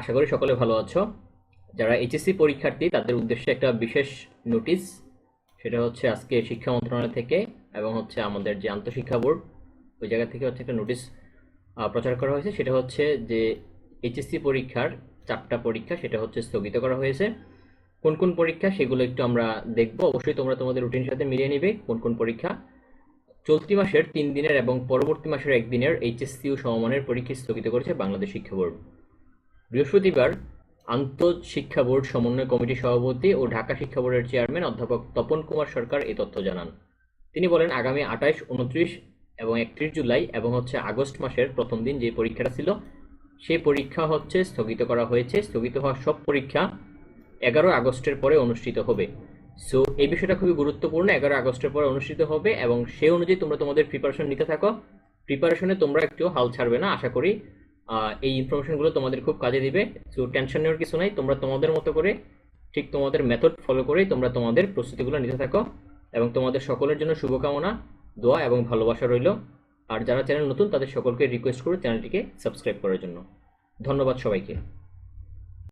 আশা করি সকলে ভালো আছো। যারা এইচএসসি পরীক্ষার্থী, তাদের উদ্দেশ্যে একটা বিশেষ নোটিশ সেটা হচ্ছে আজকে শিক্ষা মন্ত্রণালয় থেকে এবং হচ্ছে আমাদের যে আন্তঃশিক্ষা বোর্ড, ওই জায়গা থেকে হচ্ছে একটা নোটিশ প্রচার করা হয়েছে। সেটা হচ্ছে যে এইচএসসি পরীক্ষার চারটা পরীক্ষা, সেটা হচ্ছে স্থগিত করা হয়েছে। কোন কোন পরীক্ষা, সেগুলো একটু আমরা দেখব। অবশ্যই তোমরা তোমাদের রুটিনের সাথে মিলিয়ে নিবে কোন কোন পরীক্ষা। চলতি মাসের তিন দিনের এবং পরবর্তী মাসের একদিনের এইচএসসি ও সমমানের পরীক্ষা স্থগিত করেছে বাংলাদেশ শিক্ষা বোর্ড। বৃহস্পতিবার আন্তঃশিক্ষা বোর্ড সমন্বয় কমিটির সভাপতি ও ঢাকা শিক্ষা বোর্ডের চেয়ারম্যান অধ্যাপক তপন কুমার সরকার এই তথ্য জানান। তিনি বলেন, আগামী আঠাশ, উনত্রিশ এবং একত্রিশ জুলাই এবং হচ্ছে আগস্ট মাসের প্রথম দিন যে পরীক্ষাটা ছিল সেই পরীক্ষা হচ্ছে স্থগিত করা হয়েছে। স্থগিত হওয়া সব পরীক্ষা এগারো আগস্টের পরে অনুষ্ঠিত হবে। সো, এই বিষয়টা খুবই গুরুত্বপূর্ণ। এগারো আগস্টের পরে অনুষ্ঠিত হবে এবং সেই অনুযায়ী তোমরা তোমাদের প্রিপারেশন নিতে থাকো। প্রিপারেশনে তোমরা একটু হাল ছাড়বে না, আশা করি। এই ইনফরমেশনগুলো তোমাদের খুব কাজে দিবে। তো টেনশন নেওয়ার কিছু নাই। তোমরা তোমাদের মতো করে, ঠিক তোমাদের মেথড ফলো করেই তোমরা তোমাদের প্রস্তুতিগুলো নিতে থাকো। এবং তোমাদের সকলের জন্য শুভকামনা, দোয়া এবং ভালোবাসা রইল। আর যারা চ্যানেল নতুন, তাদের সকলকে রিকোয়েস্ট করো চ্যানেলটিকে সাবস্ক্রাইব করার জন্য। ধন্যবাদ সবাইকে।